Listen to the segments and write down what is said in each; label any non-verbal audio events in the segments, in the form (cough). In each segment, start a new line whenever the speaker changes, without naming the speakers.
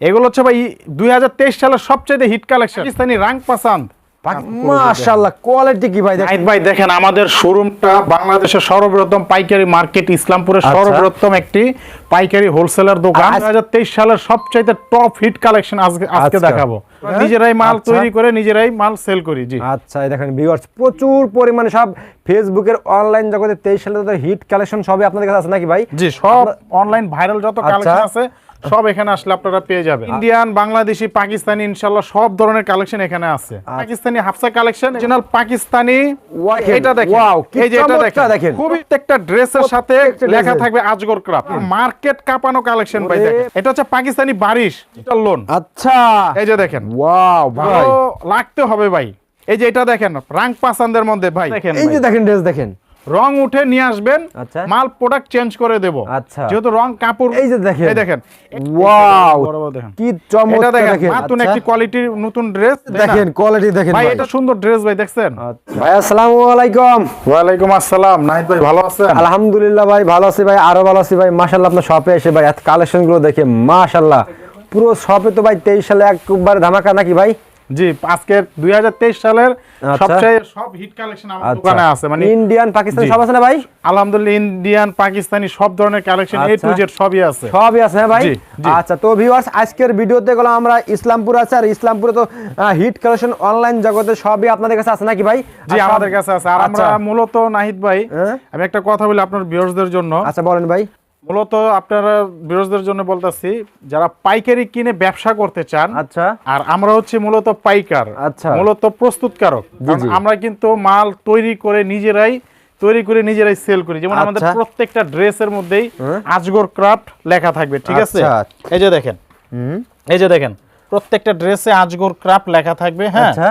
এগুলো হচ্ছে ভাই দুই সালের সবচেয়ে হিট কালেকশন পাকিস্তানি রাং পাসান্দ
মাশাআল্লাহ কোয়ালিটি কি ভাই দেখেন
ভাই দেখেন আমাদের শোরুমটা বাংলাদেশের সর্ববৃহত্তম পাইকারি মার্কেট ইসলামপুরের
আচ্ছা।
একটি পাইকারি হোলসেলার দোকান
আজ-
দুই হাজার তেইশ সালের টপ হিট কালেকশন আজকে আজকে
আচ্ছা।
দেখাবো? নিজেরাই মাল
আচ্ছা।
তৈরি করে নিজেরাই মাল সেল করি জি
আচ্ছা দেখেন ভিউয়ার্স প্রচুর পরিমাণে সব ফেসবুকের অনলাইন জগতে তেইশ সালে হিট কালেকশন সবই আপনাদের কাছে আছে নাকি ভাই
জি সব অনলাইন ভাইরাল যত
আচ্ছা।
কালেকশন আছে সব এখানে আসলে আপনারা পেয়ে যাবেন। ইন্ডিয়ান বাংলাদেশি পাকিস্তানি ইনশাআল্লাহ সব ধরনের কালেকশন এখানে আছে। পাকিস্তানি হাফসা কালেকশন অরিজিনাল পাকিস্তানি এটা দেখেন
কি
এই যে এটা দেখেন। খুবই একটা ড্রেসের সাথে লেখা থাকবে আজগর ক্রাফট মার্কেট কাঁপানো কালেকশন ভাই দেখেন। এটা হচ্ছে পাকিস্তানি বারিশ এটা লোন
আচ্ছা।
এই যে দেখেন।
ওয়াও ভাই।
লাগতে হবে ভাই। এই যে এটা দেখেন রাং পাসানদের মধ্যে ভাই। দেখেন
এই যে দেখেন ড্রেস দেখেন।
রং উঠে নিয়ে আসবেন
আচ্ছা।
মাল প্রোডাক্ট চেঞ্জ করে দেব।
আচ্ছা।
যেহেতু রং কাপড়
এই যে দেখেন।
এই দেখেন।
ওয়াও! কি চমৎকার
দেখেন
দেখেন।
নতুন
আচ্ছা।
একটি কোয়ালিটির নতুন ড্রেস
দেখেন কোয়ালিটি দেখেন
ভাই এটা সুন্দর ড্রেস ভাই দেখছেন?
আচ্ছা। ভাই আসসালামু আলাইকুম।
ওয়ালাইকুম আসসালাম। নাহিদ ভাই ভালো আছেন?
আলহামদুলিল্লাহ ভাই ভালো আছি ভাই আরও ভালো আছি ভাই। মাশাল্লাহ আপনার শপে এসে ভাই এত কালেকশনগুলো দেখে মাশাল্লাহ পুরো শপে তো ভাই তেইশ সালে একবার ধামাকা নাকি ভাই?
জি আজকের 2023 সালের
আচ্ছা।
সবচেয়ে সব হিট কালেকশন আমার দোকানে আছে মানে
ইন্ডিয়ান পাকিস্তান সব আছে না ভাই
আলহামদুলিল্লাহ ইন্ডিয়ান পাকিস্তানি সব ধরনের কালেকশন এ টু
আচ্ছা।
জেড সবই আছে
সবই আছে হ্যাঁ ভাই। আচ্ছা তো ভিউয়ার্স আজকের ভিডিওতে গেলাম আমরা ইসলামপুর আছে আর ইসলামপুরে তো হিট কালেকশন অনলাইন জগতে সবই আপনাদের কাছে আছে নাকি ভাই
জি আমাদের কাছে আছে আর আমরা
আচ্ছা।
মূলত নাহিদ ভাই
হ্যাঁ?
আমি একটা কথা বলি আপনার ভিউয়ার্সদের জন্য
আচ্ছা বলেন ভাই
মূলত আপনারা বিরোধীদের জন্য বলতেছি যারা পাইকারি কিনে ব্যবসা করতে চান
আচ্ছা
আর আমরা হচ্ছে মূলত পাইকার
আচ্ছা।
মূলত প্রস্তুতকারক আমরা কিন্তু মাল তৈরি করে নিজেরাই তৈরি করে নিজেরাই সেল করি যেমন আমাদের
আচ্ছা।
প্রত্যেকটা ড্রেসের মধ্যেই
হ্যাঁ।
আজগর ক্রাফট লেখা থাকবে ঠিক আছে
আচ্ছা।
এই যে দেখেন
হুম
এই যে দেখেন প্রত্যেকটা ড্রেসে আজগর ক্রাফট লেখা থাকবে হ্যাঁ
আচ্ছা।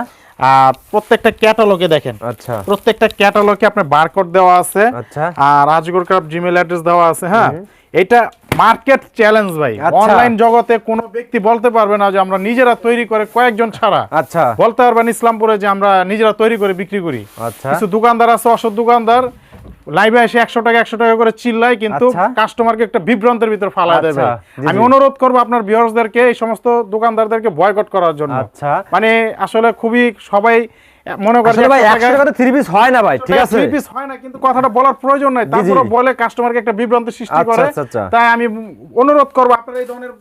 প্রত্যেকটা ক্যাটালগে দেখেন।
আচ্ছা।
প্রত্যেকটা ক্যাটালগে আপনার বারকোড দেওয়া আছে
আচ্ছা।
আর রাজগর ক্রাফট জিমেল অ্যাড্রেস দেওয়া আছে হ্যাঁ? এটা মার্কেট চ্যালেঞ্জ ভাই।
আচ্ছা।
অনলাইন জগতে কোনো ব্যক্তি বলতে পারবে না যে আমরা নিজেরা তৈরি করে কয়েকজন ছাড়া।
আচ্ছা।
বলতে পারবেন ইসলামপুরে যে আমরা নিজেরা তৈরি করে বিক্রি করি।
আচ্ছা।
কিছু দোকানদার আছে অসৎ দোকানদার। লাইভে এসে একশো টাকা একশো টাকা করে চিল্লায় কিন্তু
আচ্ছা।
কাস্টমারকে একটা বিভ্রান্তের ভিতর ফালা
আচ্ছা,
দেবে আমি অনুরোধ করব আপনার ভিউয়ার্সদেরকে এই সমস্ত দোকানদারদেরকে বয়কট করার জন্য
আচ্ছা।
মানে আসলে খুবই সবাই মনে
ভাই টাকা থ্রি পিস হয় না ভাই ঠিক আছে
থ্রি পিস হয় না কিন্তু কথাটা বলার প্রয়োজন নাই
জি, জি।
তারপরে বলে কাস্টমারকে একটা বিভ্রান্তি সৃষ্টি
আচ্ছা,
করে
আচ্ছা, আচ্ছা।
তাই আমি অনুরোধ করব আপনারা এই ধরনের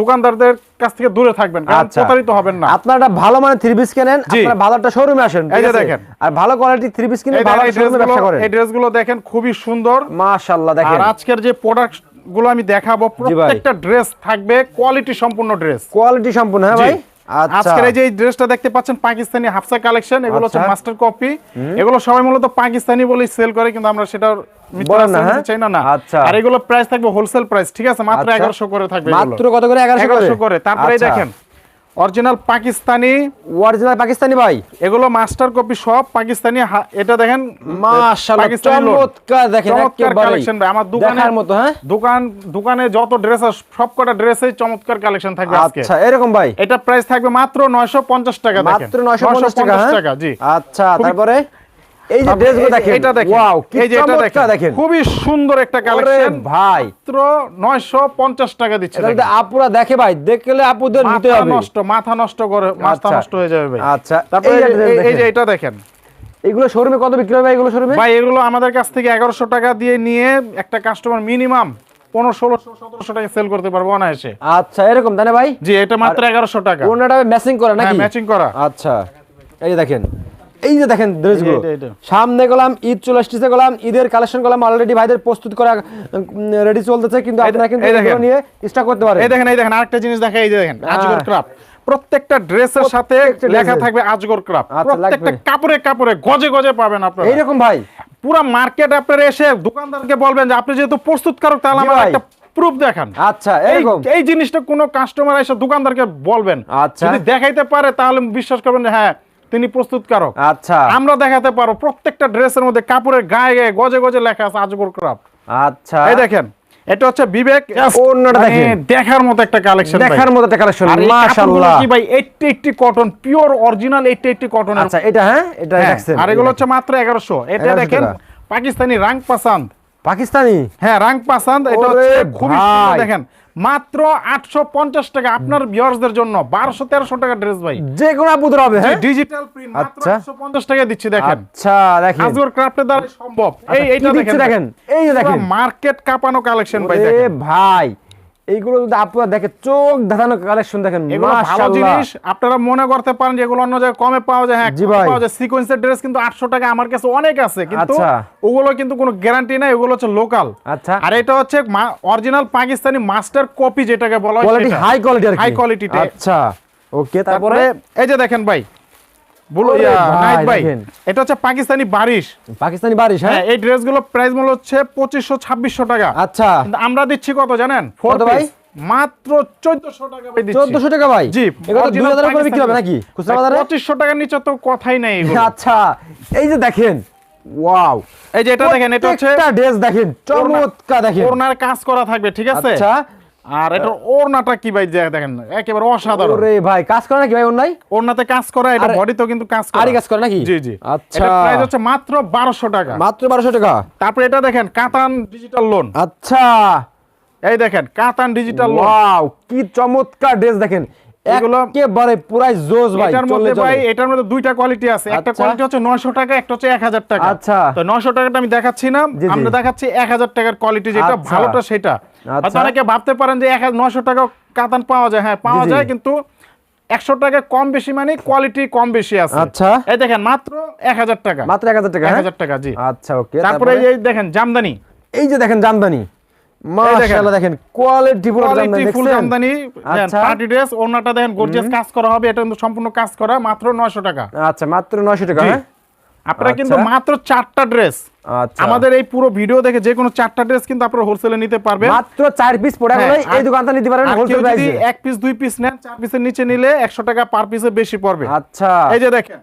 দোকানদারদের কাছ থেকে দূরে থাকবেন কারণ
আচ্ছা।
প্রতারিত হবেন না
আপনারা একটা ভালো মানে থ্রি পিস কেনেন। আপনারা ভালো একটা শোরুমে আসেন
এই যে দেখেন।
আর ভালো কোয়ালিটি থ্রি পিস কিনে
এই
ভালো শোরুমে ব্যবসা করেন
এই ড্রেসগুলো দেখেন খুবই সুন্দর
মাশাআল্লাহ দেখেন আর
আজকের যে প্রোডাক্টগুলো আমি দেখাবো। প্রত্যেকটা ড্রেস থাকবে কোয়ালিটি সম্পূর্ণ ড্রেস
কোয়ালিটি সম্পূর্ণ হ্যাঁ ভাই
আজকের এই যে ড্রেসটা দেখতে পাচ্ছেন পাকিস্তানি হাফসা কালেকশন এগুলো হচ্ছে
আচ্ছা।
মাস্টার কপি এগুলো সবাই মূলত পাকিস্তানি বলেই সেল করে কিন্তু আমরা সেটা
হ্যাঁ?
চাই না না
আচ্ছা।
আর এগুলো প্রাইস থাকবে হোলসেল প্রাইস ঠিক আছে মাত্র
আচ্ছা।
এগারোশো করে থাকবে
মাত্র কত করে এগারোশো
করে তারপরে
আচ্ছা।
দেখেন অরিজিনাল পাকিস্তানি।
অরিজিনাল পাকিস্তানি ভাই।
এগুলো মাস্টার কপি সব পাকিস্তানি এটা দেখেন
মাশাআল্লাহ। চমৎকার দেখেন
চমৎকার কালেকশন ভাই। আমার
দোকানের মতো হ্যাঁ?
দোকান দোকানে যত ড্রেস আছে সব কটা ড্রেসে চমৎকার কালেকশন থাকবে আজকে।
আচ্ছা এরকম ভাই?
এটা প্রাইস থাকবে মাত্র 950 টাকা দেখেন।
মাত্র 950 টাকা হ্যাঁ?
জি।
আচ্ছা তারপরে? এই যে ড্রেসগুলো দেখেন।
এটা দেখেন।
ওয়াও
এই যে এটা
দেখেন।
খুবই সুন্দর একটা কালেকশন
ভাই।
মাত্র 950 টাকা দিচ্ছে
এটা। আপুরা দেখে ভাই দেখলে আপুদের নিতে
মাথা নষ্ট মাথা নষ্ট করে মাথা
আচ্ছা।
নষ্ট হয়ে যাবে ভাই।
আচ্ছা।
তারপরে
এই যে।
এটা দেখেন।
এগুলো শোরুমে কত বিক্রি হবে এগুলো শোরুমে
ভাই এগুলো আমাদের কাছ থেকে এগারোশো টাকা দিয়ে নিয়ে একটা কাস্টমার মিনিমাম পনেরো ষোলোশো সতেরোশো টাকা সেল করতে পারব অনায়াসে।
আচ্ছা এরকম তাই ভাই?
জি এটা মাত্র এগারোশো টাকা।
ওনাটা ম্যাচিং করে
হ্যাঁ
নাকি?
ম্যাচিং করা।
আচ্ছা। এই দেখেন। এই যে দেখেন ড্রেসগুলো। সামনে গেলাম ঈদ চলে আসতেছে গেলাম ঈদের কালেকশন করলাম অলরেডি ভাইদের প্রস্তুত করা রেডি চলতেছে কিন্তু আপনারা কিন্তু নিয়ে স্টক করতে পারেন।
এই দেখেন এই দেখেন আরেকটা জিনিস দেখা এই যে দেখেন
হ্যাঁ।
আজগর ক্রাফট প্রত্যেকটা ড্রেসের সাথে লেখা থাকবে আজগর ক্রাফট
আচ্ছা,
প্রত্যেকটা কাপড়ে কাপড়ে গজে গজে পাবেন আপনারা।
এইরকম ভাই।
পুরো মার্কেট আপনারা এসে দোকানদারকে বলবেন যে আপনি যেহেতু প্রস্তুতকারক তাহলে আমার একটা প্রুফ দেখান।
আচ্ছা
এই এই জিনিসটা কোনো কাস্টমার এসে দোকানদারকে বলবেন।
আচ্ছা।
যদি দেখাইতে পারে তাহলে বিশ্বাস করবেন যে হ্যাঁ তিনি প্রস্তুতকারক।
আচ্ছা।
আমরা দেখাতে পারো প্রত্যেকটা ড্রেসের মধ্যে কাপড়ের গায়ে গায়ে গজে গজে লেখা আছে আজগর ক্রাফট।
আচ্ছা।
এই দেখেন এটা হচ্ছে বিবেক মানে। দেখার মতো একটা কালেকশন
দেখার মতো একটা কালেকশন মাশাআল্লাহ।
কি ভাই 80 80 কটন পিওর অরিজিনাল 80 80 কটন
আচ্ছা এটা হ্যাঁ? এটা দেখছেন
আর এগুলো হচ্ছে মাত্র 1100 এটা দেখেন পাকিস্তানি রাং পাসান্দ।
পাকিস্তানি?
হ্যাঁ রাং পাসান্দ এটা হচ্ছে খুবই সুন্দর দেখেন। মাত্র আটশো পঞ্চাশ টাকা আপনার ভিউয়ার্সদের জন্য। বারোশো তেরোশো টাকা ড্রেস ভাই।
যে কোনো আপুদের হবে হ্যাঁ?
ডিজিটাল প্রিন্ট
আচ্ছা।
পঞ্চাশ টাকা দিচ্ছি দেখেন।
আচ্ছা দেখেন।
আজগর ক্রাফটের দ্বারা সম্ভব। এই
আচ্ছা,
এইটা
দেখেন। দেখেন? এই দেখেন।
মার্কেট কাঁপানো কালেকশন ভাই
ভাই এইগুলো যদি আপনারা দেখে চোখ ধাঁধানো কালেকশন দেখেন
ভালো জিনিস আপনারা মনে করতে পারেন যে এগুলো অন্য জায়গায় কমে পাওয়া যায় হ্যাঁ। পাওয়া যায়। সিকোয়েন্সের ড্রেস কিন্তু আটশো টাকা আমার কাছে অনেক আছে কিন্তু
আচ্ছা।
ওগুলো কিন্তু কোনো গ্যারান্টি নাই ওগুলো হচ্ছে লোকাল
আচ্ছা।
আর এটা হচ্ছে অরিজিনাল পাকিস্তানি মাস্টার কপি যেটাকে বলা হয়
হাই কোয়ালিটি
হাই কোয়ালিটি
আচ্ছা। ওকে তারপরে
এই যে দেখেন ভাই এটা হচ্ছে পাকিস্তানি বারিশ।
পাকিস্তানি বারিশ হ্যাঁ?
হ্যাঁ এই ড্রেসগুলো প্রাইস মূল্য হচ্ছে পঁচিশশো ছাব্বিশশো টাকা।
আচ্ছা।
আমরা দিচ্ছি কত জানেন? ফোর
ভাই?
মাত্র চোদ্দশো টাকা
চোদ্দশো টাকা ভাই?
জি
দুই হাজার করে বিক্রি হবে নাকি? খুচরা বাজারে?
পঁচিশশো টাকার নিচে তো কথাই নেই।
আচ্ছা এই যে দেখেন ওয়াও।
এই যে এটা দেখেন এটা হচ্ছে
ড্রেস দেখেন চমৎকার দেখেন।
ওড়নার কাজ করা থাকবে ঠিক আছে?
আচ্ছা।
আর এটা ওড়নাটা কি ভাই দেখেন একেবারে অসাধারণ।
ওরে ভাই কাজ করে নাকি ভাই অন্যায়
ওড়নাতে কাজ করা এটা
বডি
তো কিন্তু কাজ করে।
আরে কাজ করে নাকি?
জি জি।
আচ্ছা।
এটা প্রাইস হচ্ছে মাত্র বারোশো টাকা।
মাত্র বারোশো টাকা?
তারপরে এটা দেখেন কাতান ডিজিটাল লোন
আচ্ছা।
এই দেখেন কাতান ডিজিটাল লোন
ওয়াও কি চমৎকার ড্রেস দেখেন। একেবারে পুরাই জোস ভাই
এটার মধ্যে ভাই এটার মধ্যে দুইটা কোয়ালিটি আছে একটা। কোয়ালিটি হচ্ছে 900 টাকা একটা হচ্ছে 1000 টাকা
আচ্ছা।
তো 900 টাকাটা আমি দেখাচ্ছি না
জি, জি।
আমরা দেখাচ্ছি 1000 টাকার কোয়ালিটি যেটা। ভালোটা সেটা হয়তো। অনেকে ভাবতে পারেন যে 900 টাকা কাতান পাওয়া যায় হ্যাঁ পাওয়া। যায় কিন্তু 100 টাকা কম বেশি মানে কোয়ালিটি কম বেশি আছে
আচ্ছা।
এই দেখেন মাত্র 1000 টাকা
মাত্র এক হাজার টাকা হ্যাঁ?
1000 টাকা জি
আচ্ছা ওকে
তারপরে এই দেখেন জামদানি
এই যে দেখেন জামদানি মাশাআল্লাহ দেখেন quality full jamdani
full jamdani
আচ্ছা।
পার্টি ড্রেস ওনাটা দেখেন গর্জিয়াস কাজ করা হবে এটা কিন্তু সম্পূর্ণ কাজ করা মাত্র 900 টাকা।
আচ্ছা মাত্র 900 টাকা হ্যাঁ?
আপনারা কিন্তু
আচ্ছা।
মাত্র চারটা ড্রেস আমাদের এই পুরো ভিডিও দেখে যে কোনো চারটা ড্রেস কিন্তু আপনারা হোলসেলে নিতে পারবেন।
মাত্র 4 পিস
হ্যাঁ,
এই দোকানটা নিতে পারেন হোলসেল প্রাইসে
এক পিস দুই পিস নেন চার পিসের নিচে নিলে একশো টাকা পার পিসে বেশি পড়বে।
আচ্ছা।
এই যে দেখেন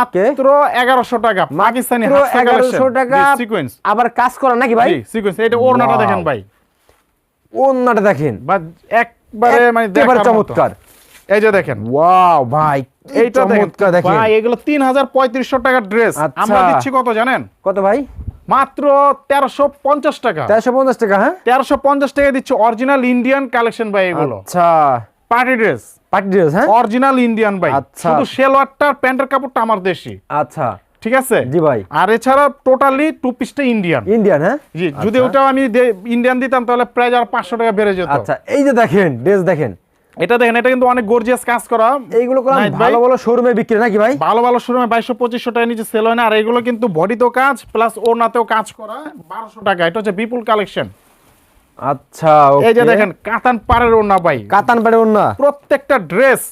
মাত্র এগারোশো টাকা পাকিস্তানি
1100 টাকা।
সিকোয়েন্স
আবার কাজ করা নাকি ভাই?
সিকোয়েন্স এটা ওড়নাটা দেখেন ভাই।
ওন্নাটা দেখেন।
বা একবারে মানে দেখার
চমৎকার।
এই যে দেখেন।
ওয়াও ভাই
এইটা
চমৎকার দেখেন।
ভাই এগুলো তিন হাজার পঁয়ত্রিশশো টাকার ড্রেস
আচ্ছা।
আমরা দিচ্ছি কত জানেন?
কত ভাই?
মাত্র তেরোশো পঞ্চাশ টাকা।
450 টাকা হ্যাঁ?
তেরোশো পঞ্চাশ টাকা দিচ্ছে অরিজিনাল ইন্ডিয়ান কালেকশন ভাই এগুলো।
আচ্ছা।
Party dress.
পার্টি ড্রেস হ্যাঁ?
অরিজিনাল ইন্ডিয়ান ভাই।
আচ্ছা।
শুধু প্যান্টের কাপড়টা আমার দেশি।
আচ্ছা।
ঠিক আছে?
জি ভাই।
আর এছাড়া টোটালি টু পিসটা ইন্ডিয়ান।
ইন্ডিয়ান হ্যাঁ?
জি যদি ওটাও আমি ইন্ডিয়ান দিতাম তাহলে আর পাঁচশো টাকা বেড়ে যেত।
আচ্ছা এই যে দেখেন ড্রেস দেখেন।
এটা দেখেন এটা কিন্তু অনেক গর্জিয়াস কাজ করা।
এইগুলো ভালো ভালো শোরুমে বিক্রি নাকি ভাই?
ভালো ভালো শোরুমে বাইশশো পঁচিশশো টাকা নিচে সেল হয় না। আর এগুলো কিন্তু বডিতেও কাজ প্লাস ওনাতেও কাজ করা। বারোশো টাকা এটা হচ্ছে বিপুল কালেকশন
আচ্ছা
এই যে দেখেন কাতান পাড়ের ওনা ভাই।
কাতান পাড়ের ওড়না?
প্রত্যেকটা ড্রেস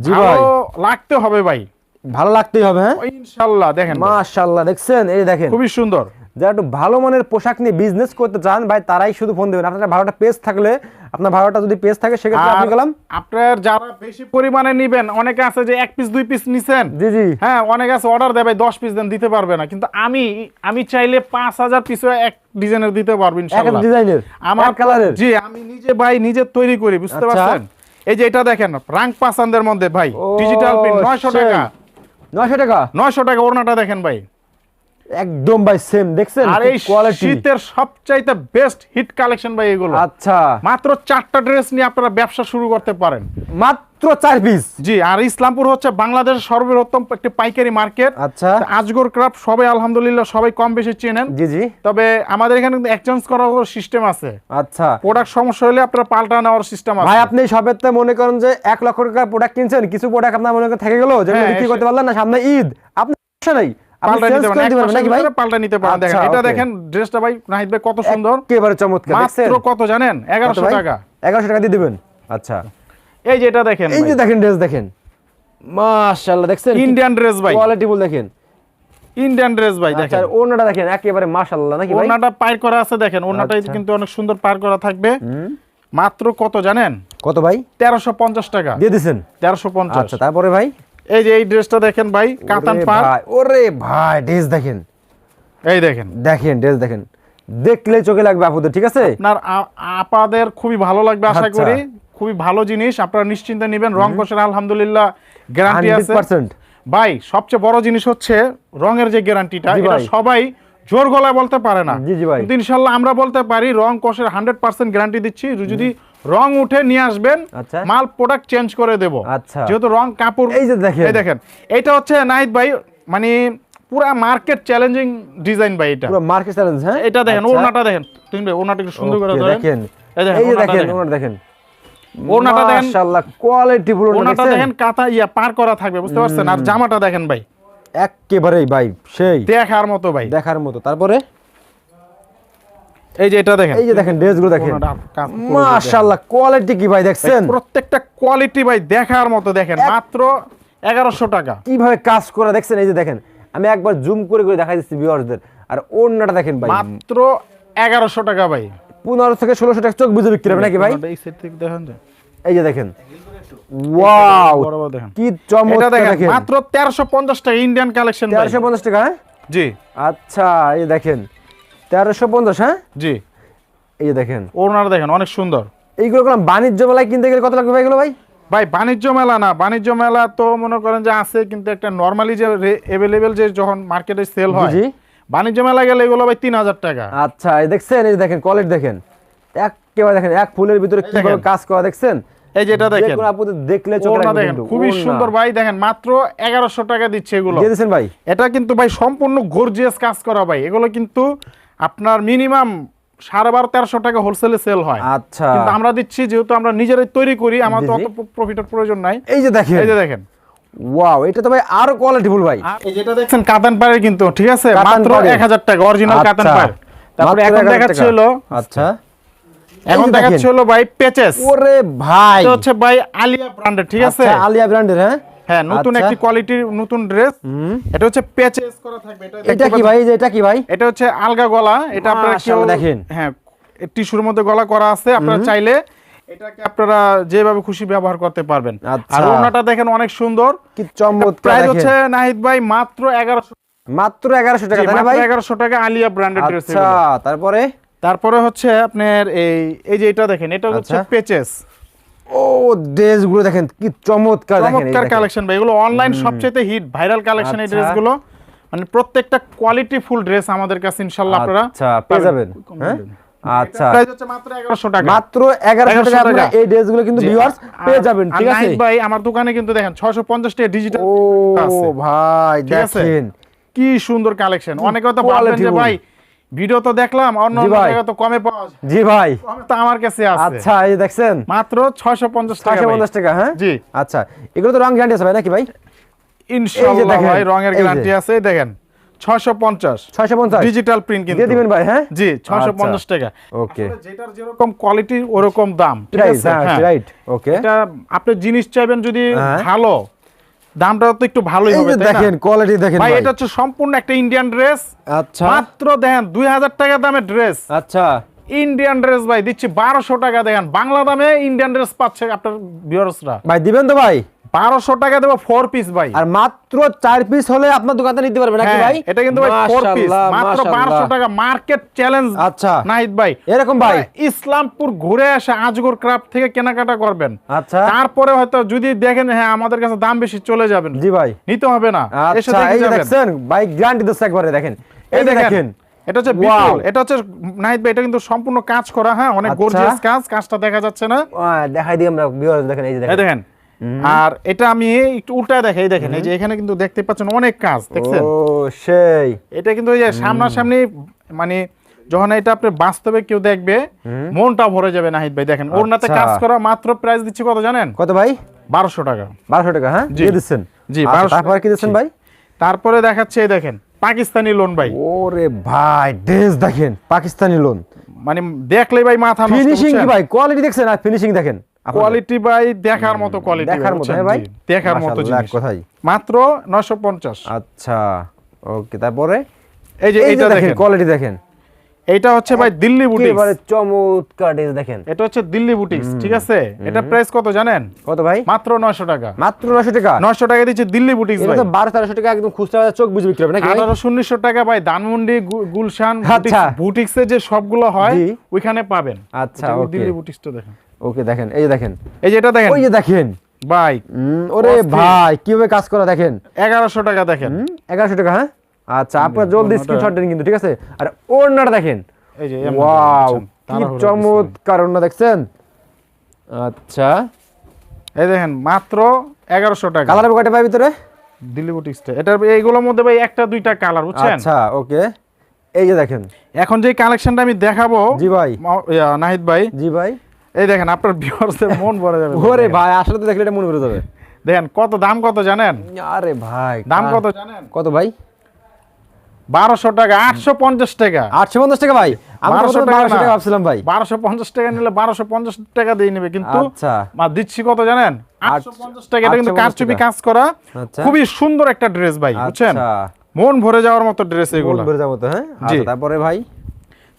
জি ভাই।
লাগতে হবে ভাই।
ভালো লাগতেই হবে হ্যাঁ?
ইনশাল্লাহ দেখেন।
মাশাআল্লাহ দেখছেন? এই দেখেন।
খুবই সুন্দর।
যারা একটু ভালো মানের পোশাক নিয়ে বিজনেস করতে চান ভাই তারাই শুধু ফোন দেবেন। আপনার ভালোটা পেজ থাকলে আপনার ভালোটা যদি পেজ থাকে সেক্ষেত্রে আপনি গেলাম।
আপনার যারা বেশি পরিমাণে নিবেন অনেকে আছে যে এক পিস দুই পিস নিছেন।
জি জি।
হ্যাঁ অনেক আছে অর্ডার দেবে দশ পিস দেন দিতে পারবে না। কিন্তু আমি আমি চাইলে পাঁচ হাজার পিস এক ডিজাইনের দিতে পারব
এক
ইনশাআল্লাহ
ডিজাইনের
আমার
কালারের
জি আমি নিজে ভাই নিজে তৈরি করি বুঝতে
আচ্ছা।
পারছেন? এই যে এটা দেখেন রাং পাসানদের মধ্যে ভাই ডিজিটাল প্রিন্ট নয়শো টাকা।
নয়শো টাকা?
নয়শো টাকা ওড়নাটা দেখেন ভাই।
একদম ভাই সেম দেখছেন?
আর এই শীতের সবচাইতে বেস্ট হিট কালেকশন ভাই এগুলো।
আচ্ছা।
মাত্র চারটা ড্রেস নিয়ে আপনারা ব্যবসা শুরু করতে পারেন।
মাত্র চার পিস
জি আর ইসলামপুর হচ্ছে বাংলাদেশের সর্ববৃহত্তম একটি পাইকারি মার্কেট
আচ্ছা।
আজগর ক্রাফট সবাই আলহামদুলিল্লাহ সবাই কম বেশি চেনেন।
জি জি।
তবে আমাদের এখানে কিন্তু এক্সচেঞ্জ করার সিস্টেম আছে।
আচ্ছা।
প্রোডাক্ট সমস্যা হলে আপনারা পাল্টা নেওয়ার সিস্টেম আছে।
ভাই আপনি সবের তো মনে করেন যে এক লক্ষ টাকার প্রোডাক্ট কিনছেন কিছু প্রোডাক্ট আপনার মনে করেন থেকে গেল যেগুলো
হ্যাঁ,
বিক্রি করতে পারলেন না সামনে ঈদ। আপনার সমস্যা নেই। আপনি
পাল্টা নিতে পারেন এক
দিবেন
মাসের
নাকি ভাই?
পাল্টা নিতে পারেন দেখেন
আচ্ছা,
এটা দেখেন ড্রেসটা ভাই নাহিদ ভাই কত সুন্দর।
একেবারে চমৎকার
মাত্র কত জানেন? এগারোশো টাকা।
এগারোশো টাকা দিয়ে দিবেন। আচ্ছা।
এই যে এটা দেখেন
এই যে দেখেন ড্রেস দেখেন। মাশাআল্লাহ দেখছেন?
ইন্ডিয়ান ড্রেস ভাই।
কোয়ালিটি বল দেখেন?
ইন্ডিয়ান ড্রেস ভাই
আচ্ছা
দেখেন।
আর ওনাটা দেখেন একেবারে মাশাআল্লাহ নাকি ভাই?
ওনাটা পার করা আছে দেখেন
আচ্ছা।
কিন্তু অনেক সুন্দর পার করা থাকবে। মাত্র কত জানেন?
কত ভাই?
তেরোশো পঞ্চাশ টাকা।
দিয়ে দিছেন?
তেরোশো পঞ্চাশ।
আচ্ছা তারপরে ভাই?
এই যে এই ড্রেসটা দেখেন ভাই কাতান পার
ওরে ভাই ড্রেস দেখেন।
এই দেখেন।
দেখেন ড্রেস দেখেন। দেখলে চোখে লাগবে আপুদের ঠিক আছে?
আপনার আপাদের খুবই ভালো লাগবে আশা
আচ্ছা।
করি। খুবই ভালো জিনিস আপনারা নিশ্চিন্তে নেবেন। রং কষের আলহামদুলিল্লাহ গ্যারান্টি আছে। ভাই সবচেয়ে বড় জিনিস হচ্ছে রঙের যে গ্যারান্টিটা এটা সবাই জোর গলায় বলতে পারে না।
জি, জি ভাই।
কিন্তু ইনশাল্লাহ আমরা বলতে পারি রং কষের হান্ড্রেড পার্সেন্ট গ্যারান্টি দিচ্ছি। যদি রং উঠে নিয়ে আসবেন
আচ্ছা।
মাল প্রোডাক্ট চেঞ্জ করে দেব।
আচ্ছা।
যেহেতু রং কাপড়
এই যে দেখেন।
এই দেখেন এটা হচ্ছে নাহিদ ভাই মানে পুরা মার্কেট চ্যালেঞ্জিং ডিজাইন ভাই এটা।
পুরো মার্কেট চ্যালেঞ্জ হ্যাঁ?
এটা দেখেন
আচ্ছা।
ওড়নাটা দেখেন। তুমি ভাই ওড়নাটা একটু সুন্দর করে
দেখেন।
এই দেখেন
এই যে দেখেন। ওনার দেখেন।
ওড়নাটা দেখেন।
মাশাআল্লাহ কোয়ালিটি ফুল
ওড়নাটা দেখেন কাঁথা ইয়া পার করা থাকবে বুঝতে পারছেন? আর জামাটা দেখেন ভাই।
একেবারেই ভাই সেই।
দেখার মতো ভাই।
দেখার মতো। তারপরে?
এই যে এটা দেখেন।
এই যে দেখেন ড্রেসগুলো
দেখেন।
মাশাআল্লাহ কোয়ালিটি কি ভাই দেখছেন?
প্রত্যেকটা কোয়ালিটি ভাই দেখার মতো দেখেন মাত্র এগারোশো টাকা।
কীভাবে কাজ করে দেখছেন? এই যে দেখেন আমি একবার জুম করে করে দেখাই দিচ্ছি ভিউয়ারদের আর ওড়নাটা দেখেন ভাই।
মাত্র এগারোশো টাকা ভাই।
পনেরো থেকে ষোলোশো টাকা চোখ বুঝে বিক্রি হবে নাকি ভাই?
এই সেট থেকে দেখেন
এই যে দেখেন। ওয়াও
বড় বড় দেখেন।
কি
এটা
চমৎকার
দেখেন। মাত্র তেরোশো পঞ্চাশ টাকা ইন্ডিয়ান কালেকশন
তেরোশো পঞ্চাশ টাকা? হ্যাঁ
জি।
আচ্ছা এই দেখেন। তেরোশো পঞ্চাশ হ্যাঁ?
জি।
এই যে দেখেন।
ওনারা দেখেন অনেক সুন্দর।
এইগুলো বাণিজ্য মেলায় কিনতে গেলে কত লাগবে ভাই এগুলো ভাই?
ভাই বাণিজ্য মেলা না বাণিজ্য মেলা তো মনে করেন যে আছে কিন্তু একটা নর্মালি যে অ্যাভেলেবেল যে যখন মার্কেটে সেল হয়
জি।
বাণিজ্য মেলা গেলে এগুলো ভাই তিন হাজার টাকা।
আচ্ছা এই দেখছেন এই দেখেন দেখেন। একেবারে দেখেন এক ফুলের ভিতরে কীভাবে। কাজ করা দেখছেন?
এই যেটা দেখেন।
দেখলে
দেখেন। খুবই সুন্দর ভাই দেখেন মাত্র এগারোশো টাকা দিচ্ছে এগুলো।
দিয়ে দিয়েছেন ভাই।
এটা কিন্তু ভাই সম্পূর্ণ গর্জিয়াস কাজ করা ভাই এগুলো কিন্তু আপনার মিনিমাম সাড়ে বারো তেরোশো টাকা হোলসেলে সেল হয়।
আচ্ছা।
কিন্তু আমরা দিচ্ছি যেহেতু আমরা নিজেরাই তৈরি করি আমার তো অত প্রফিটের প্রয়োজন নাই।
এই যে দেখেন।
এই যে দেখেন।
ওয়াও এটা তো ভাই আরও কোয়ালিটি ফুল ভাই
এই যেটা দেখছেন কাতান পাড়ের কিন্তু ঠিক আছে? মাত্র
পাড়ের।
এক হাজার টাকা অরিজিনাল কাতান
আচ্ছা।
পাড় তারপরে এখন
1000
হলো
আচ্ছা।
এখন দেখাচ্ছে। হলো ভাই পেচেস
ওরে ভাই।
এটা হচ্ছে ভাই আলিয়া ব্র্যান্ডের ঠিক আছে?
আচ্ছা, আলিয়া ব্র্যান্ডের হ্যাঁ?
হ্যাঁ নতুন
আচ্ছা।
একটি কোয়ালিটির নতুন ড্রেস এটা হচ্ছে পেচেস করা থাকবে। এটা
এটা কি ভাই? এটা কি ভাই?
এটা হচ্ছে আলগা গলা। এটা আপনারা কেউ
দেখেন।
হ্যাঁ টিস্যুর মধ্যে গলা করা আছে। আপনারা চাইলে এটাকে আপনারা যেভাবে খুশি ব্যবহার করতে পারবেন।
আচ্ছা।
আর ওনাটা দেখেন অনেক সুন্দর।
কি চমৎকার
প্রাইস হচ্ছে নাহিদ ভাই মাত্র এগারোশো
মাত্র এগারোশো টাকা তাই ভাই?
এগারোশো টাকা আলিয়া ব্র্যান্ডেড ড্রেস
আচ্ছা তারপরে?
তারপরে হচ্ছে আপনার এই এই যে এটা দেখেন এটা হচ্ছে
আচ্ছা।
পেচেস
ও ড্রেস দেখেন কি চমৎকার
চমৎকার কালেকশন ভাই এগুলো অনলাইন সবচেয়ে হিট ভাইরাল কালেকশন এই
আচ্ছা।
ড্রেসগুলো। মানে প্রত্যেকটা কোয়ালিটি ফুল ড্রেস আমাদের কাছে ইনশাআল্লাহ আপনারা
আচ্ছা পেয়ে যাবেন। হ্যাঁ? আচ্ছা।
প্রাইস হচ্ছে মাত্র 1100 টাকা।
মাত্র এগারোশো
1100
টাকা আপনারা এই ড্রেসগুলো কিন্তু ভিউয়ার্স পেয়ে যাবেন ঠিক আছে?
ভাই আমার দোকানে কিন্তু দেখেন 650 টাকা ডিজিটাল
ও ভাই দেখেন।
কি সুন্দর কালেকশন অনেকে তো
quality
যে ভাই ভিডিও তো দেখলাম অন্য তো কমে পাওয়া যায়।
জি ভাই।
তো আমার কাছে আছে।
আচ্ছা এই দেখছেন?
মাত্র 650 টাকা
ছয়শো
ভাই।
পঞ্চাশ টাকা হ্যাঁ?
জি।
আচ্ছা এগুলো তো রং গ্যারান্টি আছে ভাই নাকি ভাই?
ইনশাআল্লাহ ভাই রঙের গ্যারান্টি আছে দেখেন 650
ছয়শো পঞ্চাশ।
ডিজিটাল প্রিন্ট কিন্তু।
দিয়ে দিবেন ভাই হ্যাঁ?
জি 650 টাকা।
ওকে
যেটার যেরকম কোয়ালিটি ওরকম দাম ঠিক আছে?
হ্যাঁ
হ্যাঁ।
রাইট ওকে
এটা আপনি জিনিস চাইবেন যদি
হ্যাঁ।
ভালো দামটা তো একটু ভালোই হবে?
দেখেন কোয়ালিটি দেখেন
ভাই এটা হচ্ছে সম্পূর্ণ একটা ইন্ডিয়ান ড্রেস
আচ্ছা।
মাত্র দেখেন দুই হাজার টাকা দামের ড্রেস
আচ্ছা।
ইন্ডিয়ান ড্রেস ভাই দিচ্ছি 1200 টাকা দেখেন। বাংলা দামে ইন্ডিয়ান ড্রেস পাচ্ছে আপনার ভিউয়ার্সরা
ভাই দিবেন তো ভাই?
বারোশো টাকা দেবো ফোর পিস ভাই।
আর মাত্র চার পিস হলে আপনার দোকানে নিতে পারবে নাকি
হ্যাঁ,
ভাই?
এটা কিন্তু ভাই ফোর পিস মাত্র। বারোশো টাকা মার্কেট চ্যালেঞ্জ
আচ্ছা।
নাহিদ ভাই।
এরকম ভাই।
ইসলামপুর ঘুরে আসে আজগর ক্রাফট থেকে কেনাকাটা করবেন।
আচ্ছা।
তারপরে হয়তো যদি দেখেন হ্যাঁ আমাদের কাছে দাম বেশি চলে যাবেন।
জি ভাই।
নিতে হবে না। এসে
আচ্ছা এই। দেখছেন ভাই গ্যারান্টি দিচ্ছে একবারে দেখেন।
এই দেখেন এটা হচ্ছে. বিপুল। এটা হচ্ছে নাহিদ ভাই এটা কিন্তু সম্পূর্ণ কাজ করা হ্যাঁ অনেক
আচ্ছা।
গর্জিয়াস কাজ কাজটা দেখা যাচ্ছে না।
দেখাই দিই আমরা ভিউয়ার্স দেখেন এই দেখেন
আর এটা আমি একটু উল্টায় দেখাই দেখেন এই যে এখানে কিন্তু দেখতে পাচ্ছেন অনেক কাজ দেখছেন?
ও সেই।
এটা কিন্তু ওই যে সামনাসামনি মানে যখন এটা আপনি বাস্তবে কেউ দেখবে মনটা ভরে যাবে নাহিদ ভাই। দেখেন ওরনাতে
আচ্ছা।
কাজ করা মাত্র প্রাইস দিচ্ছি কত জানেন?
কত ভাই?
বারোশো টাকা।
বারোশো টাকা হ্যাঁ? দিয়ে দিচ্ছেন?
জি,
আচ্ছা,
1200
তারপরে কি দিচ্ছেন ভাই?
তারপরে দেখাচ্ছে এই দেখেন পাকিস্তানি লোন ভাই।
ওরে ভাই ড্রেস দেখেন পাকিস্তানি লোন
মানে দেখলে ভাই মাথা
ফিনিশিং কি ভাই? কোয়ালিটি দেখছেন আর ফিনিশিং দেখেন।
কোয়ালিটি ভাই দেখার মতো কোয়ালিটি
দেখার মতো হ্যাঁ ভাই?
দেখার মতো জিনিস।
কথাই।
মাত্র 950
আচ্ছা ওকে তারপরে?
এই যে এইটা
দেখেন কোয়ালিটি দেখেন।
এইটা হচ্ছে ভাই দিল্লি বুটিক্স
একেবারে চমৎকার ড্রেস দেখেন।
এটা হচ্ছে দিল্লি বুটিক্স ঠিক আছে? এটা প্রাইস কত জানেন?
কত ভাই?
মাত্র 900 টাকা।
মাত্র নশো টাকা?
900 টাকা দিচ্ছে দিল্লি বুটিক্স ভাই
তো বারো তেরোশো টাকা একদম খুচরা বাজার চোখ বুঝে বিক্রি হবে নাকি ভাই?
আঠারোশো উনিশশো টাকা ভাই ধানমন্ডি গু- গুলশান
আচ্ছা।
বুটিক্সে যে সবগুলো হয় ওইখানে পাবেন।
আচ্ছা,
এটা. দিল্লি বুটিক্সটা দেখেন।
ওকে দেখেন এই যে দেখেন।
এই যে এটা দেখেন।
ওই যে দেখেন।
ভাই
ওরে ভাই কীভাবে কাজ করা দেখেন?
এগারোশো টাকা দেখেন।
এগারোশো টাকা হ্যাঁ? আচ্ছা আপনারা জলদি স্ক্রিনশট দিন কিন্তু ঠিক আছে? আর ওড়নাটা দেখেন।
এই যে
ওয়াও
দেখছেন,
কি চমৎকার ওড়না দেখছেন? আচ্ছা।
এই দেখেন মাত্র এগারোশো টাকা।
কালার কয়টা পাই ভিতরে?
দিল্লি বুটিক্সটা এটার এইগুলোর মধ্যে ভাই একটা দুইটা কালার বুঝছেন?
আচ্ছা ওকে। এই যে দেখেন।
এখন যে কালেকশনটা আমি দেখাবো
জি ভাই।
নাহিদ ভাই।
জি ভাই।
এই দেখেন আপনার ভিউয়ার্সদের মন ভরে যাবে
ওরে ভাই আসলে তো দেখলে এটা মনে পড়ে যাবে।
দেখেন কত দাম কত জানেন?
আরে ভাই
দাম কত জানেন?
কত ভাই?
বারোশো টাকা আটশো পঞ্চাশ টাকা।
আটশো পঞ্চাশ টাকা ভাই? আমি তো
1200
প্রথমে
টাকা
1200 টাকা
না।
ভাবছিলাম ভাই।
বারোশো পঞ্চাশ টাকা নিলে বারোশো পঞ্চাশ টাকা দিয়ে নেবে কিন্তু
আচ্ছা।
মা দিচ্ছি কত জানেন? আটশো পঞ্চাশ টাকা এটা কিন্তু
850
কারচুপি কাজ করা।
আচ্ছা।
খুবই সুন্দর একটা ড্রেস ভাই বুঝছেন?
আচ্ছা
মন ভরে যাওয়ার মতো ড্রেস এগুলো।
ভরে হ্যাঁ? তারপরে ভাই?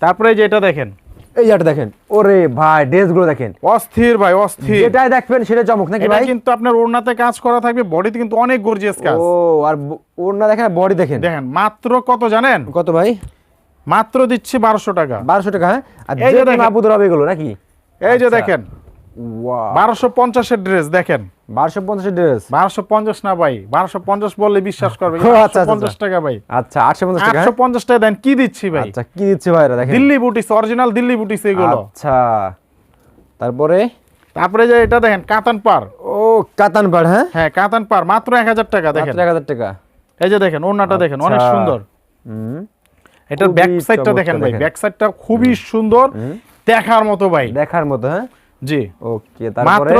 তারপরে যে এটা দেখেন
এই যেটা দেখেন। ওরে ভাই ড্রেসগুলো দেখেন।
অস্থির ভাই অস্থির।
এটাই দেখবেন সেটা চমক নাকি ভাই?
কিন্তু আপনার ওড়নাতে কাজ করা থাকবে বডিতে কিন্তু অনেক গর্জিয়াস কাজ।
ও আর ওড়না দেখেন বডি দেখেন।
দেখেন মাত্র কত জানেন?
কত ভাই?
মাত্র দিচ্ছি বারোশো টাকা।
বারোশো টাকা হ্যাঁ? আর। আপুদের হবে এগুলো নাকি?
এই যে
আচ্ছা।
দেখেন। বারোশো পঞ্চাশের ড্রেস দেখেন।
বারোশো পঞ্চাশের ড্রেস
বারোশো পঞ্চাশ না ভাই বারোশো পঞ্চাশ বললে বিশ্বাস করবে
আচ্ছা, আচ্ছা,
পঞ্চাশ টাকা ভাই।
আচ্ছা আটশো পঞ্চাশ টাকা?
আটশো পঞ্চাশ টাকা দেন কি দিচ্ছি ভাই?
আচ্ছা কি দিচ্ছে ভাইরা দেখেন।
Delhi boutiques original Delhi boutiques এগুলো।
আচ্ছা। তারপরে?
তারপরে যে এটা দেখেন কাতান পার
ও কাতান পাড় হ্যাঁ?
হ্যাঁ কাতান পার মাত্র এক হাজার টাকা দেখেন।
এক হাজার টাকা।
এই যে দেখেন ওড়নাটা দেখেন অনেক
আচ্ছা।
সুন্দর।
হুম।
এটার ব্যাক সাইডটা দেখেন ভাই। ব্যাক সাইডটা খুবই সুন্দর দেখার মতো ভাই।
দেখার মতো হ্যাঁ?
জি।
ওকে তারপরে?
মাত্র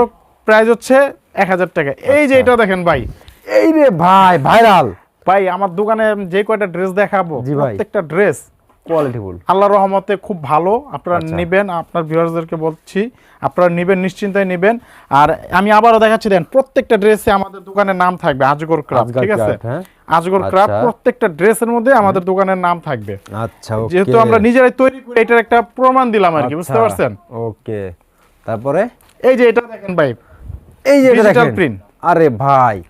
প্রাইস হচ্ছে এক হাজার টাকা। এই যে এটা দেখেন ভাই।
এই রে ভাই ভাইরাল।
ভাই আমার দোকানে যে কয়টা ড্রেস দেখাবো প্রত্যেকটা ড্রেস
কোয়ালিটিফুল
আল্লাহর রহমতে খুব ভালো। আপনারা
আচ্ছা।
নেবেন আপনার ভিউয়ার্সদেরকে বলছি আপনারা নেবেন নিশ্চিন্তায় নেবেন। আর আমি আবারও দেখাচ্ছি দেন প্রত্যেকটা ড্রেসে আমাদের দোকানের নাম থাকবে আজগর ক্রাফট ঠিক আছে?
হ্যাঁ।
আজগর ক্রাফট
আচ্ছা।
প্রত্যেকটা ড্রেসের মধ্যে আমাদের দোকানের নাম থাকবে।
আচ্ছা ওকে।
যেহেতু আমরা নিজেরাই তৈরি করে এটার একটা প্রমাণ দিলাম আর কি বুঝতে
আচ্ছা,
পারছেন?
ওকে। তারপরে?
এই যে এটা দেখেন ভাই।
এই যে এটা
Digital
দেখেন। আরে ভাই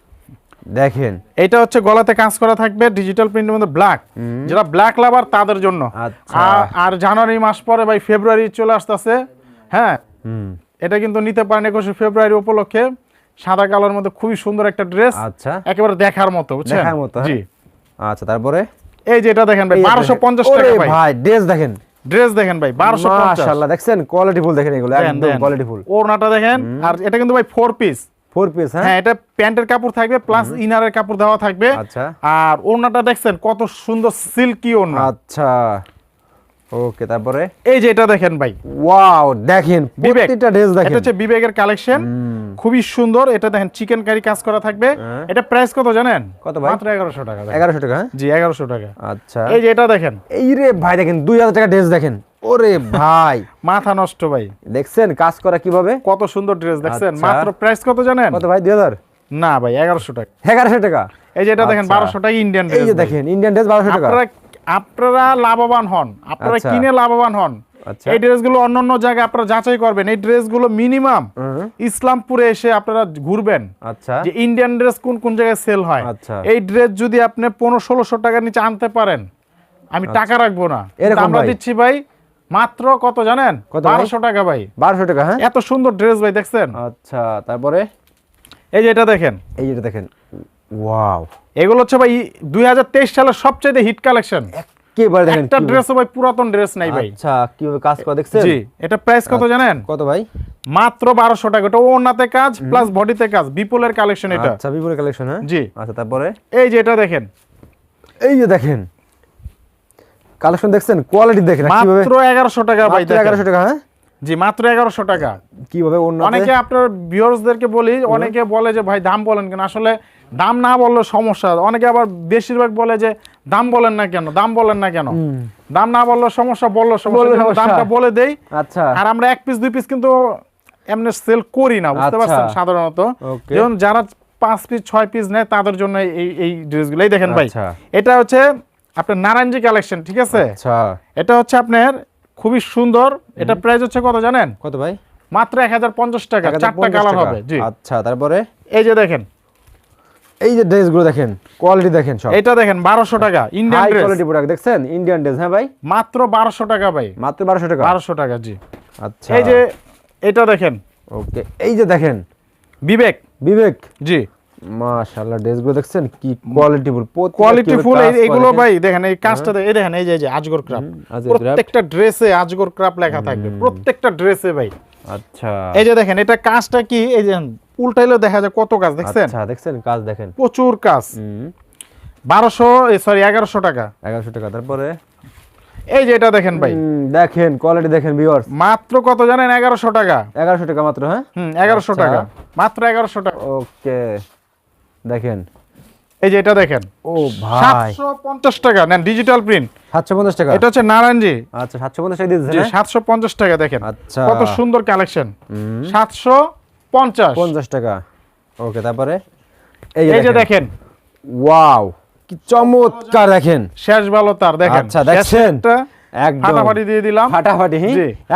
দেখেন।
এটা হচ্ছে গলাতে কাজ করা থাকবে ডিজিটাল প্রিন্টের মধ্যে ব্ল্যাক যেটা ব্ল্যাক লাভার তাদের জন্য।
আচ্ছা।
আর- জানুয়ারি মাস পরে ভাই ফেব্রুয়ারি চলে আসতেছে। হ্যাঁ? এটা কিন্তু নিতে পারেন একুশে ফেব্রুয়ারি উপলক্ষে। সাদা কালার মধ্যে খুবই সুন্দর একটা ড্রেস
আচ্ছা।
একেবারে দেখার মতো বুঝছেন?
দেখার মতো হ্যাঁ?
জি।
আচ্ছা তারপরে?
এই যে এটা দেখেন ভাই
এই যে
বারোশো
দেখেন।
পঞ্চাশ
ওরে
টাকা ভাই।
ভাই ড্রেস দেখেন।
ড্রেস দেখেন ভাই বারোশো পঞ্চাশ।
মাশাআল্লাহ দেখছেন? কোয়ালিটিফুল দেখেন এগুলো একদম
কোয়ালিটি
ফুল।
ওড়নাটা দেখেন আর এটা কিন্তু ভাই ফোর পিস
ফোর পিস হ্যাঁ?
হ্যাঁ এটা প্যান্টের কাপড় থাকবে প্লাস ইনারের কাপড় দেওয়া থাকবে।
আচ্ছা।
আর ওড়নাটা দেখছেন কত সুন্দর সিল্কি ওড়না।
আচ্ছা। ওকে তারপরে?
এই যে এটা দেখেন ভাই।
ওয়াও দেখেন প্রত্যেকটা ড্রেস
এটা হচ্ছে বিবেকের কালেকশন খুবই সুন্দর। এটা দেখেন চিকেন কারি কাজ করা থাকবে।
হ্যাঁ।
এটা প্রাইস কত জানেন?
কত ভাই?
মাত্র এগারোশো টাকা দেখেন।
এগারোশো টাকা হ্যাঁ?
জি এগারোশো টাকা।
আচ্ছা।
এই যে এটা দেখেন।
এই রে ভাই দেখেন দুই হাজার টাকা ড্রেস দেখেন। ওরে ভাই। (laughs)
মাথা নষ্ট ভাই।
দেখছেন কাজ করা কীভাবে?
কত সুন্দর ড্রেস দেখছেন?
আচ্ছা।
মাত্র প্রাইস কত জানেন?
কত ভাই দুই হাজার?
না ভাই এগারোশো টাকা।
এগারোশো টাকা।
এই যে এটা দেখেন
আচ্ছা।
বারোশো টাকা ইন্ডিয়ান
এই যে দেখেন ইন্ডিয়ান ড্রেস বারোশো টাকা।
আপনারা লাভবান হন আপনারা
আচ্ছা।
কিনে লাভবান হন।
আচ্ছা।
এই ড্রেসগুলো অন্য অন্য জায়গায় আপনারা যাচাই করবেন। এই ড্রেসগুলো মিনিমাম ইসলামপুরে এসে আপনারা ঘুরবেন।
আচ্ছা।
যে ইন্ডিয়ান ড্রেস কোন কোন জায়গায় সেল হয়।
আচ্ছা।
এই ড্রেস যদি আপনি পনেরো ষোলোশো টাকার নিচে আনতে পারেন আমি টাকা রাখব না। আমরা দিচ্ছি ভাই মাত্র কত জানেন? বারোশো টাকা ভাই।
বারোশো টাকা হ্যাঁ?
এত সুন্দর ড্রেস ভাই দেখছেন?
আচ্ছা তারপরে?
এই যে এটা দেখেন।
এই যেটা দেখেন। ওয়াও।
এগুলো হচ্ছে ভাই দুই সালের সবচেয়ে হিট কালেকশন
একেবারে দেখেন
একটা
কিভাবে-
ভাই পুরাতন ড্রেস নাই ভাই।
আচ্ছা কীভাবে কাজ করা দেখছেন?
জি এটা প্রাইস কত জানেন?
কত ভাই?
মাত্র বারোশো টাকা। এটা ওনাতে কাজ প্লাস বডিতে কাজ বিপুলের কালেকশন এটা।
আচ্ছা বিপুল কালেকশন হ্যাঁ?
জি।
আচ্ছা তারপরে?
এই যে এটা দেখেন।
এই যে দেখেন। কালেকশন দেখছেন? কোয়ালিটি দেখেন কীভাবে
মাত্র এগারোশো টাকা ভাই
টাকা হ্যাঁ?
জি মাত্র টাকা।
কীভাবে অন্য
অনেকে আপনার ভিউয়ার্সদেরকে বলি অনেকে বলে যে ভাই দাম বলেন কেন? আসলে দাম না বললে সমস্যা। অনেকে আবার বেশিরভাগ বলে যে দাম বলেন না কেন দাম বলেন না কেন। দাম না বললে সমস্যা বললে সমস্যা। দামটা বলে দেই।
আচ্ছা।
আর আমরা এক পিস দুই পিস কিন্তু এমনি সেল করি না বুঝতে
আচ্ছা।
পারছেন সাধারণত। যেমন যারা পাঁচ পিস ছয় পিস নেয় তাদের জন্য এই এই ড্রেসগুলো এই দেখেন ভাই
আচ্ছা।
এটা হচ্ছে আপনার নারায়ণজি কালেকশন ঠিক আছে?
আচ্ছা।
এটা হচ্ছে আপনার খুবই সুন্দর। এটা প্রাইস হচ্ছে কত জানেন?
কত ভাই?
মাত্র এক হাজার পঞ্চাশ টাকা চারটা কালার হবে জি।
আচ্ছা তারপরে?
এই যে দেখেন
এই যে ড্রেসগুলো দেখেন কোয়ালিটি দেখেন সব।
এটা দেখেন বারোশো টাকা ইন্ডিয়ান ড্রেস
কোয়ালিটি প্রোডাক্ট দেখছেন? ইন্ডিয়ান ড্রেস হ্যাঁ ভাই?
মাত্র বারোশো টাকা ভাই।
মাত্র বারোশো টাকা?
বারোশো টাকা জি।
আচ্ছা।
এই যে এটা দেখেন।
ওকে এই যে দেখেন।
বিবেক।
বিবেক?
জি।
মাশাআল্লাহ ড্রেসগুলো দেখছেন কি কোয়ালিটি ফুল
কোয়ালিটি ফুল এগুলো ভাই দেখেন এই কাজটা দেখেন, এই দেখেন এই যে যে আজগর ক্রাফট প্রত্যেকটা ড্রেসে আজগর ক্রাফট লেখা থাকবে। প্রত্যেকটা ড্রেসে ভাই।
আচ্ছা।
এই যে দেখেন এটা কাজটা কি? এই যে উল্টাইলে দেখা যায় কত কাজ দেখছেন?
আচ্ছা দেখছেন? কাজ দেখেন।
প্রচুর কাজ বারোশো সরি এগারোশো টাকা।
এগারোশো টাকা তারপরে?
এই যে এটা দেখেন ভাই।
দেখেন কোয়ালিটি দেখেন ভিউয়ার্স
মাত্র কত জানেন? এগারোশো টাকা।
এগারোশো টাকা মাত্র হ্যাঁ?
হুম এগারোশো
আচ্ছা।
টাকা। মাত্র এগারোশো টাকা।
ওকে দেখেন।
এই যে এটা দেখেন।
ও ভাই।
সাতশো পঞ্চাশ টাকা। নেন ডিজিটাল প্রিন্ট
সাতশো পঞ্চাশ টাকা?
এটা হচ্ছে নারায়ণজি।
আচ্ছা সাতশো পঞ্চাশ টাকা দিয়েছে
জি সাতশো পঞ্চাশ টাকা দেখেন।
আচ্ছা।
কত সুন্দর কালেকশন
হুম,
সাতশো পঞ্চাশ।
পঞ্চাশ টাকা। ওকে তারপরে?
এই যে দেখেন।
ওয়াও কি চমৎকার দেখেন।
শেষ ভালো তার দেখেন।
আচ্ছা, দেখছেন?
ফাটাফাটি দিয়ে দিলাম।
ফাটাফাটি।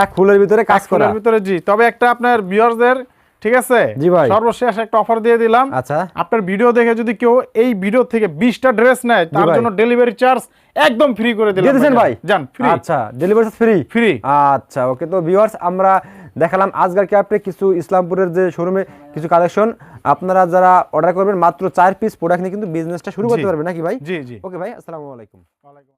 এক ফুলের ভিতরে কাজ করা।
ফুলের ভিতরে জি। তবে একটা আপনার ভিউয়ারদের ঠিক আছে?
জি ভাই।
সর্বশেষ একটা অফার দিয়ে দিলাম।
আচ্ছা।
আপনার ভিডিও দেখে যদি কেউ এই ভিডিও থেকে বিশটা ড্রেস নেয় তার জন্য ডেলিভারি চার্জ একদম ফ্রি করে দিলাম
দিয়েছেন ভাই?
জান ফ্রি
আচ্ছা ডেলিভারি ফ্রি
ফ্রি
আচ্ছা ওকে তো ভিউয়ার্স আমরা দেখালাম আজকাল ক্যাপে কিছু ইসলামপুরের যে শোরুমে কিছু কালেকশন। আপনারা যারা অর্ডার করবেন মাত্র চার পিস প্রোডাক্ট নিয়ে কিন্তু বিজনেসটা শুরু করতে পারবেন নাকি ভাই?
জি জি।
ওকে ভাই আসসালামু আলাইকুম।